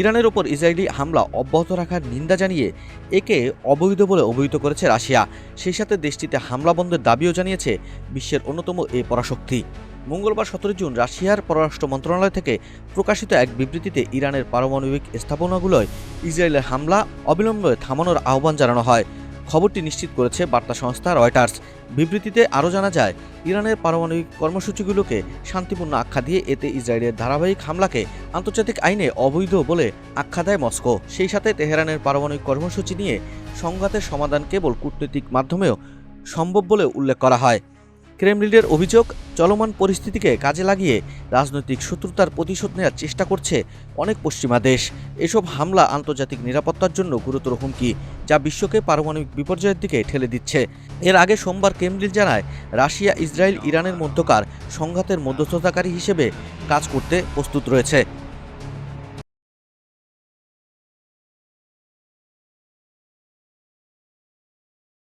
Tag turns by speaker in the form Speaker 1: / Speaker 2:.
Speaker 1: ইরানের ওপর ইসরায়েলি হামলা অব্যাহত রাখার নিন্দা জানিয়ে একে অবৈধ বলে অভিহিত করেছে রাশিয়া। সেই সাথে দেশটিতে হামলা বন্ধের দাবিও জানিয়েছে বিশ্বের অন্যতম এ পরাশক্তি। মঙ্গলবার সতেরো জুন রাশিয়ার পররাষ্ট্র মন্ত্রণালয় থেকে প্রকাশিত এক বিবৃতিতে ইরানের পারমাণবিক স্থাপনাগুলোয় ইসরায়েলের হামলা অবিলম্বে থামানোর আহ্বান জানানো হয়। খবরটি নিশ্চিত করেছে বার্তা সংস্থা রয়টার্স। বিবৃতিতে আরও জানা যায়, ইরানের পারমাণবিক কর্মসূচিগুলোকে শান্তিপূর্ণ আখ্যা দিয়ে এতে ইসরায়েলের ধারাবাহিক হামলাকে আন্তর্জাতিক আইনে অবৈধ বলে আখ্যা দেয় মস্কো। সেই সাথে তেহরানের পারমাণবিক কর্মসূচি নিয়ে সংঘাতের সমাধান কেবল কূটনৈতিক মাধ্যমেও সম্ভব বলে উল্লেখ করা হয়। ক্রেমলিনের অভিযোগ, চলমান পরিস্থিতিকে কাজে লাগিয়ে রাজনৈতিক শত্রুতার প্রতিশোধ নেওয়ার চেষ্টা করছে অনেক পশ্চিমা দেশ। এসব হামলা আন্তর্জাতিক নিরাপত্তার জন্য গুরুতর হুমকি, যা বিশ্বকে পারমাণবিক বিপর্যয়ের দিকে ঠেলে দিচ্ছে। এর আগে সোমবার ক্রেমলিন জানায়, রাশিয়া, ইসরায়েল, ইরানের মধ্যকার সংঘাতের মধ্যস্থতাকারী হিসেবে কাজ করতে প্রস্তুত রয়েছে।